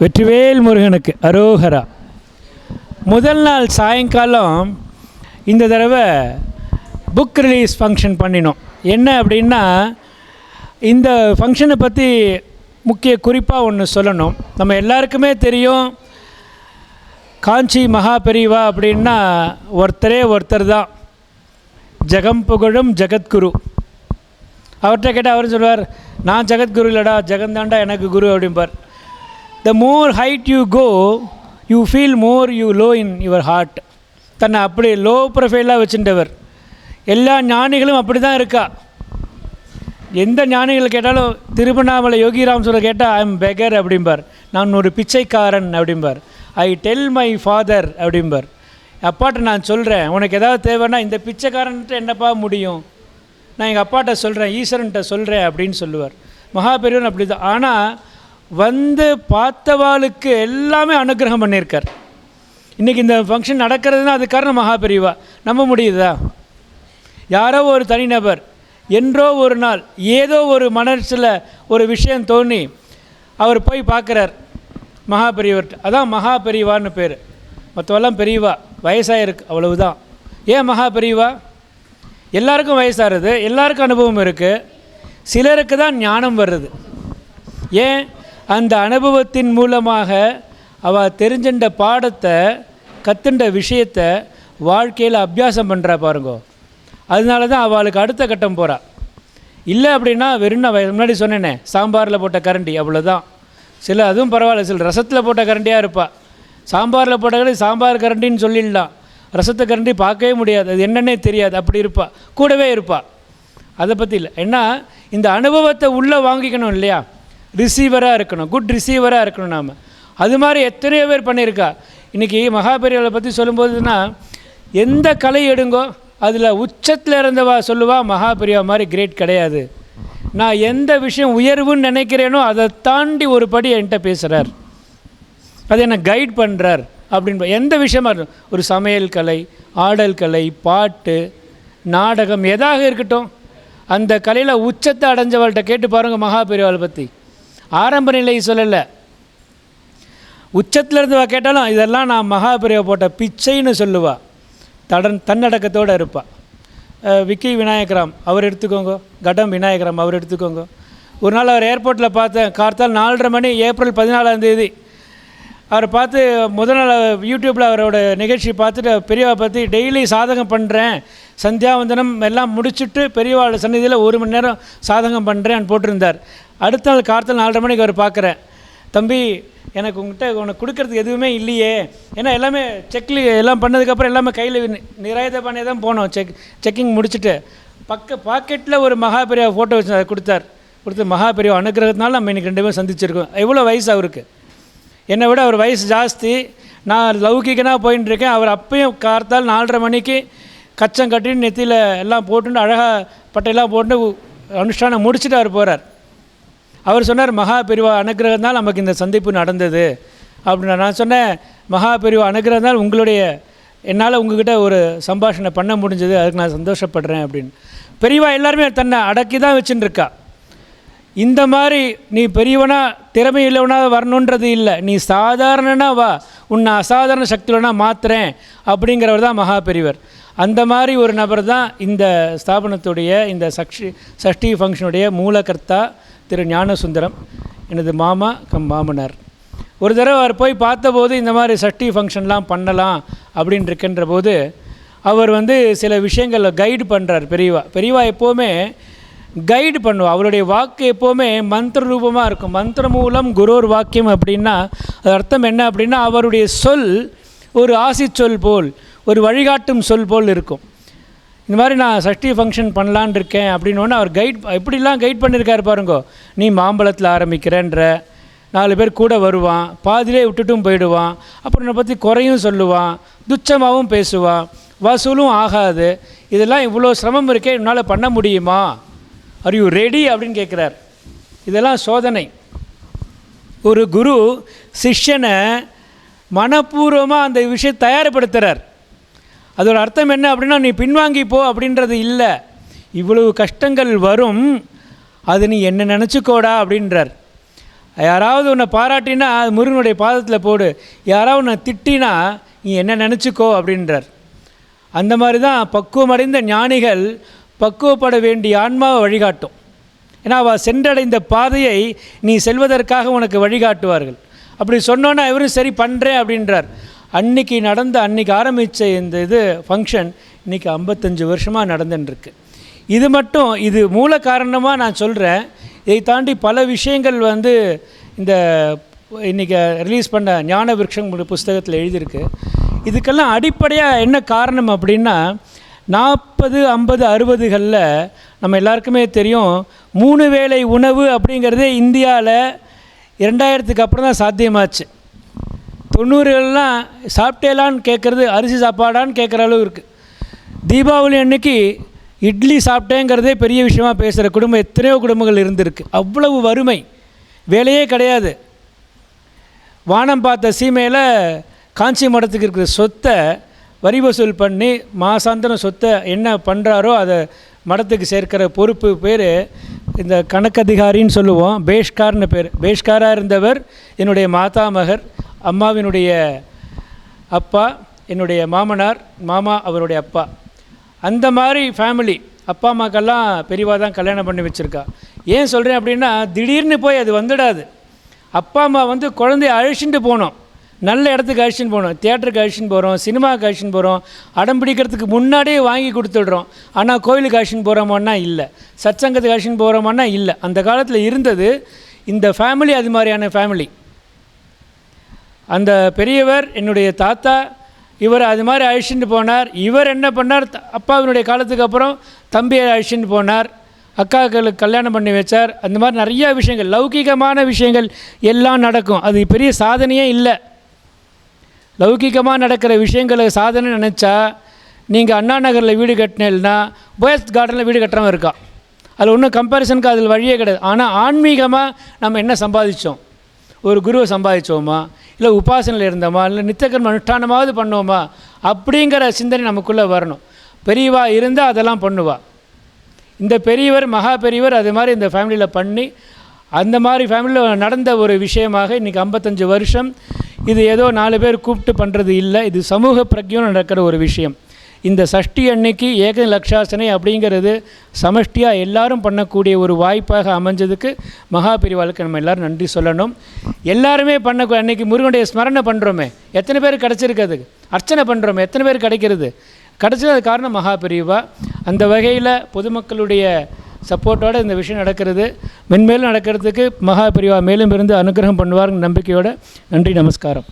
வெற்றிவேல் முருகனுக்கு அரோகரா. முதல் நாள் சாயங்காலம் இந்த தடவை புக் ரிலீஸ் ஃபங்க்ஷன் பண்ணினோம். என்ன அப்படின்னா இந்த ஃபங்க்ஷனை பற்றி முக்கிய குறிப்பாக ஒன்று சொல்லணும். நம்ம எல்லாருக்குமே தெரியும் காஞ்சி மகாபெரிவா அப்படின்னா ஒருத்தரே ஒருத்தர் தான். ஜெகம் புகழும் ஜெகத்குரு. அவர்கிட்ட கேட்டால் அவர் சொல்வார் நான் ஜெகத்குரு இல்லைடா ஜெகந்தாண்டா எனக்கு குரு அப்படிம்பார். The more height you go you feel more you low in your heart தன்னை அப்படி லோ ப்ரொஃபைலாக வச்சுட்டவர் எல்லா ஞானிகளும் அப்படி தான் இருக்கா? எந்த ஞானிகள் கேட்டாலும் திருவண்ணாமலை யோகிராம் சொல்ல கேட்டால் ஐ எம் பெகர் அப்படிம்பார். நான் ஒரு பிச்சைக்காரன் அப்படிம்பார். ஐ டெல் மை ஃபாதர் அப்படிம்பார். அப்பாட்ட நான் சொல்கிறேன் உனக்கு ஏதாவது தேவைன்னா இந்த பிச்சைக்காரன்ட்டு என்னப்பா முடியும்? நான் எங்கள் அப்பாட்ட சொல்கிறேன் ஈஸ்வரன்ட்ட சொல்கிறேன் அப்படின்னு சொல்லுவார். மகாபெரியவன் அப்படி தான் ஆனால் வந்து பார்த்தவாளுக்கு எல்லாமே அனுகிரகம் பண்ணியிருக்கார். இன்றைக்கி இந்த ஃபங்க்ஷன் நடக்கிறதுனா அது காரணம் மகாபெரிவா. நம்ப முடியுதா? யாரோ ஒரு தனிநபர் என்றோ ஒரு நாள் ஏதோ ஒரு மனசில் ஒரு விஷயம் தோணி அவர் போய் பார்க்குறார் மகாபெரியவர்கிட்ட அதான் மகாபெரிவான்னு பேர். மற்றவெல்லாம் பெரியவா வயசாக வயசாயிருக்கு அவ்வளவுதான். ஏன் மகாபெரிவா? எல்லாருக்கும் வயசாகிறது எல்லாருக்கும் அனுபவம் இருக்குது சிலருக்கு தான் ஞானம் வருது. ஏன்? அந்த அனுபவத்தின் மூலமாக அவள் தெரிஞ்சின்ற பாடத்தை கற்றுண்ட விஷயத்தை வாழ்க்கையில் அபியாசம் பண்ணுறா பாருங்கோ. அதனால தான் அவளுக்கு அடுத்த கட்டம் போகிறா இல்லை அப்படின்னா வெறும் நான் முன்னாடி சொன்னேனே சாம்பாரில் போட்ட கரண்டி அவ்வளோதான் சில அதுவும் பரவாயில்ல சில ரசத்தில் போட்ட கரண்டியாக இருப்பாள் சாம்பாரில் போட்ட கரண்டி சாம்பார் கரண்டின்னு சொல்லிடலாம். ரசத்தை கரண்டி பார்க்கவே முடியாது. அது என்னன்னே தெரியாது. அப்படி இருப்பாள் கூடவே இருப்பாள் அதை பற்றி இல்லை. ஏன்னா இந்த அனுபவத்தை உள்ளே வாங்கிக்கணும் இல்லையா? ரிசீவராக இருக்கணும். குட் ரிசீவராக இருக்கணும் நாம். அது மாதிரி எத்தனையோ பேர் பண்ணியிருக்கா. இன்றைக்கி மகாபெரியவளை பற்றி சொல்லும்போதுன்னா எந்த கலை எடுங்கோ அதில் உச்சத்தில் இருந்தவா சொல்லுவா மகாபெரியவா மாதிரி கிரேட் கிடையாது. நான் எந்த விஷயம் உயர்வுன்னு நினைக்கிறேனோ அதை தாண்டி ஒரு படி என்கிட்ட பேசுகிறார் அது என்னை கைட் பண்ணுறார் அப்படின்னு. எந்த விஷயமா இருக்கும் ஒரு சமையல் கலை ஆடல் கலை பாட்டு நாடகம் எதாக இருக்கட்டும் அந்த கலையில் உச்சத்தை அடைஞ்சவள்கிட்ட கேட்டு பாருங்கள் மகாபெரியவாளை பற்றி ஆரம்ப நிலை சொல்லலை. உச்சத்தில் இருந்து கேட்டாலும் இதெல்லாம் நான் மகாபிரியா போட்ட பிச்சைன்னு சொல்லுவாள் தடன் தன்னடக்கத்தோடு இருப்பாள் விக்கி விநாயகராம் அவர் எடுத்துக்கோங்க. கடம் விநாயகராம் அவர் எடுத்துக்கோங்க. ஒரு நாள் அவர் ஏர்போர்ட்டில் பார்த்தேன். கார்த்தால் நாலரை மணி ஏப்ரல் பதினாலாம் தேதி. அவரை பார்த்து முதல் நாள் யூடியூப்பில் அவரோட நிகழ்ச்சி பார்த்துட்டு பெரியவா பற்றி டெய்லி சாதகம் பண்ணுறேன் சந்தியாவந்தனம் எல்லாம் முடிச்சுட்டு பெரியவாள் சந்நிதியில் ஒரு மணி நேரம் சாதகம் பண்ணுறேன் போட்டிருந்தார். அடுத்த நாள் கார்த்தல் நாலரை மணிக்கு அவர் பார்க்குறேன். தம்பி எனக்கு உங்ககிட்ட உனக்கு கொடுக்கறதுக்கு எதுவுமே இல்லையே. ஏன்னா எல்லாமே செக்லி எல்லாம் பண்ணதுக்கப்புறம் எல்லாமே கையில் நிராயுத பண்ணி தான் போனோம். செக் செக்கிங் முடிச்சுட்டு. பக்க பாக்கெட்டில் ஒரு மகாபெரிய ஃபோட்டோ வச்சு கொடுத்தார். கொடுத்து மகாபெரிய அனுகிரகத்தினால நம்ம இன்றைக்கி ரெண்டு பேரும் சந்திச்சிருக்கோம். எவ்வளோ வயசு அவருக்கு? என்னை விட அவர் வயசு ஜாஸ்தி. நான் லௌகிக்கனாக போயின்னு இருக்கேன் அவர் அப்பயும் கார்த்தால் நாலரை மணிக்கு கச்சம் கட்டின்னு நெத்தியில் எல்லாம் போட்டுன்னு அழகாக பட்டையெல்லாம் போட்டு அனுஷ்டானம் முடிச்சுட்டு அவர் போகிறார் அவர் சொன்னார் மகா பெரிவா அனுகிரகம்தான் நமக்கு இந்த சந்திப்பு நடந்தது. அப்படின்னா நான் சொன்னேன் மகா பெரிவா அனுகிரகம்தான் உங்களுடைய என்னால் உங்ககிட்ட ஒரு சம்பாஷணை பண்ண முடிஞ்சது. அதுக்கு நான் சந்தோஷப்படுறேன் அப்படின்னு. பெரியவா எல்லாருமே தன்னை அடக்கி தான் வச்சுன்னு இருக்கா இந்த மாதிரி நீ பெரியவனா திறமை இல்லவனா வரணுன்றது இல்லை. நீ சாதாரணனா வா. உன்னை அசாதாரண சக்தியுடனா மாத்துறேன் அப்படிங்கிறவர் தான் மகா பெரியவர். அந்த மாதிரி ஒரு நபர் தான் இந்த ஸ்தாபனத்துடைய இந்த சக்ஷி சஷ்டி ஃபங்க்ஷனுடைய மூலகர்த்தா திரு ஞானசுந்தரம். எனது மாமா கம் மாமனார். ஒரு தடவை அவர் போய் பார்த்தபோது இந்த மாதிரி சஷ்டி ஃபங்க்ஷன்லாம் பண்ணலாம் அப்படின்னு இருக்கின்ற போது அவர் வந்து சில விஷயங்களில் கைடு பண்ணுறார் பெரியவா. பெரியவா எப்போவுமே கைடு பண்ணுவோம் அவருடைய வாக்கு எப்போவுமே மந்திர ரூபமாக இருக்கும். மந்திர மூலம் குரோர் வாக்கியம் அப்படின்னா அது அர்த்தம் என்ன அப்படின்னா அவருடைய சொல் ஒரு ஆசி சொல் போல் ஒரு வழிகாட்டும் சொல் போல் இருக்கும். இந்த மாதிரி நான் சஷ்டி ஃபங்க்ஷன் பண்ணலான் இருக்கேன் அப்படின்னு அவர் கைட் எப்படிலாம் கைட் பண்ணியிருக்காரு பாருங்கோ. நீ மாம்பழத்தில் ஆரம்பிக்கிறேன்ற. நாலு பேர் கூட வருவான். பாதியிலே விட்டுட்டும் போயிடுவான். அப்புறம் என்னை பற்றி குறையும் சொல்லுவான். துச்சமாகவும் பேசுவான். வசூலும் ஆகாது. இதெல்லாம் இவ்வளோ சிரமம் இருக்கே என்னால் பண்ண முடியுமா? ஆர் யூ ரெடி அப்படின்னு கேட்குறார் இதெல்லாம் சோதனை. ஒரு குரு சிஷ்யனை மனப்பூர்வமாக அந்த விஷயத்தை தயார்படுத்துகிறார் அதோட அர்த்தம் என்ன அப்படின்னா நீ பின்வாங்கி போ அப்படின்றது இல்லை. இவ்வளவு கஷ்டங்கள் வரும். அது நீ என்ன நினச்சிக்கோடா அப்படின்றார். யாராவது உன்னை பாராட்டினா அது முருகனுடைய பாதத்தில் போடு. யாராவது உன்னை திட்டினா நீ என்ன நினச்சிக்கோ அப்படின்றார். அந்த மாதிரி தான் பக்குவமடைந்த ஞானிகள் பக்குவப்பட வேண்டிய ஆன்மாவை வழிகாட்டும். ஏன்னா அவள் சென்றடைந்த பாதையை நீ செல்வதற்காக உனக்கு வழிகாட்டுவார்கள். அப்படி சொன்னோன்னா இவரும் சரி பண்ணுறேன் அப்படின்றார். அன்னைக்கு நடந்த அன்னைக்கு ஆரம்பித்த இந்த இது ஃபங்க்ஷன் இன்றைக்கி ஐம்பத்தஞ்சு வருஷமாக நடந்துட்டுருக்கு. இது மட்டும் இது மூல காரணமாக நான் சொல்கிறேன் இதை தாண்டி பல விஷயங்கள் வந்து இந்த இன்றைக்கி ரிலீஸ் பண்ண ஞான விருட்சம் புஸ்தகத்தில் எழுதியிருக்கு. இதுக்கெல்லாம் அடிப்படையாக என்ன காரணம் அப்படின்னா நாற்பது ஐம்பது அறுபதுகளில் நம்ம எல்லாருக்குமே தெரியும் மூணு வேளை உணவு அப்படிங்கிறதே இந்தியாவில் இரண்டாயிரத்துக்கு அப்புறம் தான் சாத்தியமாச்சு. தொண்ணூறுகள்லாம் சாப்பிட்டேலான்னு கேட்குறது அரிசி சாப்பாடான்னு கேட்குற அளவு இருக்குது தீபாவளி அன்னைக்கு இட்லி சாப்பிட்டேங்கிறதே பெரிய விஷயமாக பேசுகிற குடும்பம் எத்தனையோ குடும்பங்கள் இருந்திருக்கு. அவ்வளவு வறுமை. வேலையே கிடையாது. வானம் பார்த்த சீமையில் காஞ்சி மடத்துக்கு இருக்கிற சொத்தை வரி வசூல் பண்ணி மாசாந்திரம் சொத்தை என்ன பண்ணுறாரோ அதை மடத்துக்கு சேர்க்கிற பொறுப்பு பேர் இந்த கணக்கதிகாரின்னு சொல்லுவோம். பேஷ்கார்னு பேர். பேஷ்காராக இருந்தவர் என்னுடைய மாதாமகர் அம்மாவினுடைய அப்பா என்னுடைய மாமனார் மாமா அவருடைய அப்பா. அந்த மாதிரி ஃபேமிலி அப்பா அம்மாக்கெல்லாம் பெரியவா தான் கல்யாணம் பண்ணி வச்சுருக்கா. ஏன் சொல்கிறேன் அப்படின்னா திடீர்னு போய் அது வந்துடாது. அப்பா அம்மா வந்து குழந்தைய அழிச்சுட்டு போனோம். நல்ல இடத்துக்கு அழிச்சின்னு போகணும். தியேட்டருக்கு அழிச்சின்னு போகிறோம் சினிமாவுக்கு அழிச்சின்னு போகிறோம் அடம் பிடிக்கிறதுக்கு முன்னாடியே வாங்கி கொடுத்துடுறோம். ஆனால் கோயிலுக்கு அழிச்சின்னு போகிறோமோன்னா இல்லை. சத்சங்கத்துக்கு அழிச்சின்னு போகிறோமோன்னா இல்லை. அந்த காலத்தில் இருந்தது இந்த ஃபேமிலி அது மாதிரியான ஃபேமிலி அந்த பெரியவர் என்னுடைய தாத்தா இவர் அது மாதிரி அழிச்சிட்டு போனார். இவர் என்ன பண்ணார்? அப்பாவினுடைய காலத்துக்கு அப்புறம் தம்பியை அழிச்சிட்டு போனார். அக்காக்களுக்கு கல்யாணம் பண்ணி வச்சார். அந்த மாதிரி நிறையா விஷயங்கள் லௌகிகமான விஷயங்கள் எல்லாம் நடக்கும். அது பெரிய சாதனையே இல்லை. லௌகிகமாக நடக்கிற விஷயங்களை சாதனை நினச்சா நீங்கள் அண்ணா நகரில் வீடு கட்டினேன்னா போயஸ் கார்டனில் வீடு கட்டுறவன் இருக்கா? அதில் ஒன்றும் கம்பேரிசனுக்கு அதில் வழியே கிடையாது. ஆனால் ஆன்மீகமாக நம்ம என்ன சம்பாதிச்சோம்? ஒரு குருவை சம்பாதிச்சோமா? இல்லை உபாசனையில் இருந்தோமா? இல்லை நித்தியக்கர்ம அனுஷ்டானமாவது பண்ணோமா? அப்படிங்கிற சிந்தனை நமக்குள்ளே வரணும். பெரியவா இருந்தால் அதெல்லாம் பண்ணுவா. இந்த பெரியவர் மகா பெரியவர் அது மாதிரி இந்த ஃபேமிலியில் பண்ணி அந்த மாதிரி ஃபேமிலியில் நடந்த ஒரு விஷயமாக இன்றைக்கி ஐம்பத்தஞ்சு வருஷம் இது ஏதோ நாலு பேர் கூப்பிட்டு பண்ணுறது இல்லை. இது சமூக பிரக்ஞம் நடக்கிற ஒரு விஷயம். இந்த சஷ்டி அன்னைக்கு ஏக லக்ஷாசனை அப்படிங்கிறது சமஷ்டியாக எல்லாரும் பண்ணக்கூடிய ஒரு வாய்ப்பாக அமைஞ்சதுக்கு மகா பெரிவாளுக்கு நம்ம எல்லாரும் நன்றி சொல்லணும். எல்லாருமே பண்ண அன்னைக்கு முருகனுடைய ஸ்மரணை பண்ணுறோமே எத்தனை பேர் கிடச்சிருக்கு அர்ச்சனை பண்ணுறோமே எத்தனை பேர் கிடைக்கிறது? கிடச்சது காரணம் மகா பெரியவா. அந்த வகையில் பொதுமக்களுடைய சப்போர்ட்டோடு இந்த விஷயம் நடக்கிறது. மென்மேலும் நடக்கிறதுக்கு மகா பிரிவா மேலும் இருந்து அனுகிரகம் பண்ணுவார்னு நம்பிக்கையோட நன்றி நமஸ்காரம்.